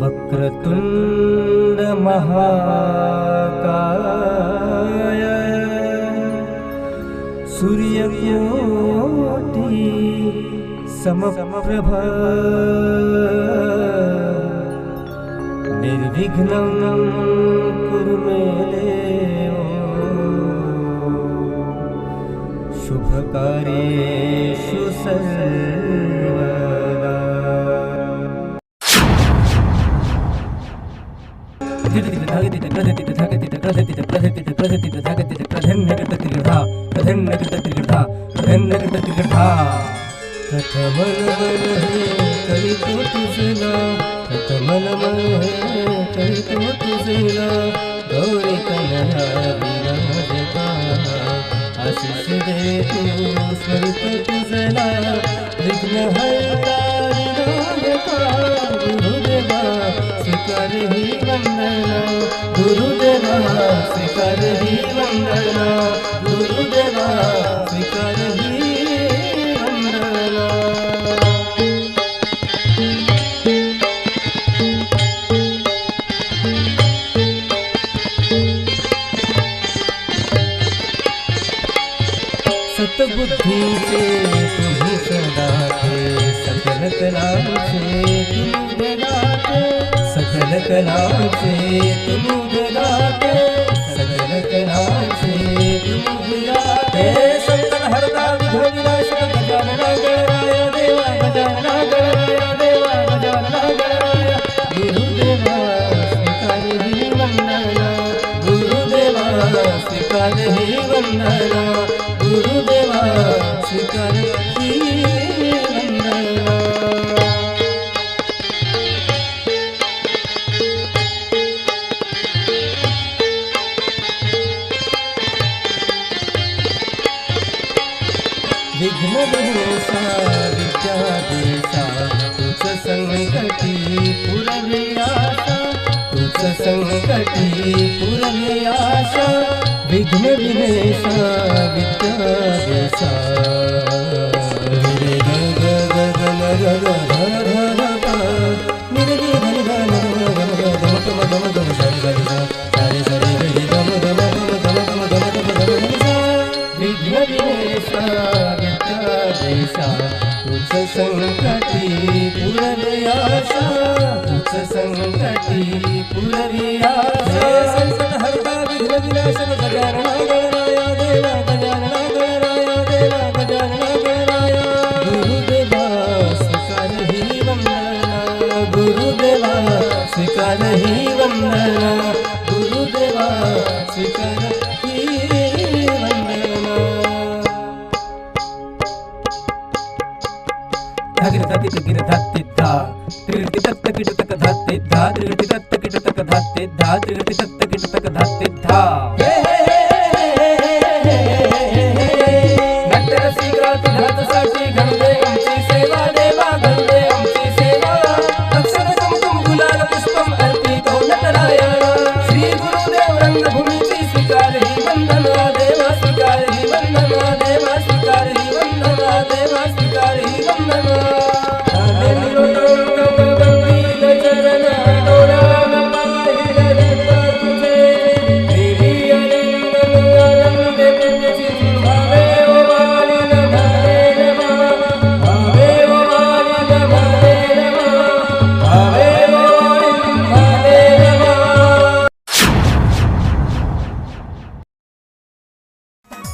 वक्रतुण्ड महाकाय सूर्यकोटि समप्रभ निर्विघ्नं कुरु मे देव शुभकार्येषु सर्वदा ढगति ढगति ढगति ढगति ढगति ढगति ढगति प्रधन्न गटति गढा प्रधन्न गटति गढा प्रधन्न गटति गढा कथमन मन है कवि को तुझला कथमन सतबुद्धि से तुम्हें सदाते सकल कला से तुम जगाते सकल कला से तुम जगाते विघ्न विघ्नेशा विद्यादेशा तुझ संकटी पुरवी आशा तुझ संकटी पुरवी आशा विघ्न विघ्नेशा विद्यादेशा रे ग ग ग ग ग संकटी पुरवयाशा तुझ संकटी पुरवयाशा संकट हरता विघ्न विनाशक गजानना गणराया देवा गजानना गणराया देवा गजानना गणराया गुरुदेवा स्वीकार ही वंदना. गुरुदेवा स्वीकार ही वंदना. गिरधति गिरधति धा त्रिगति तत्त किट तक धत्ति धा त्रिगति तत्त किट तक धत्ति धा त्रिगति तत्त किट तक धत्ति धा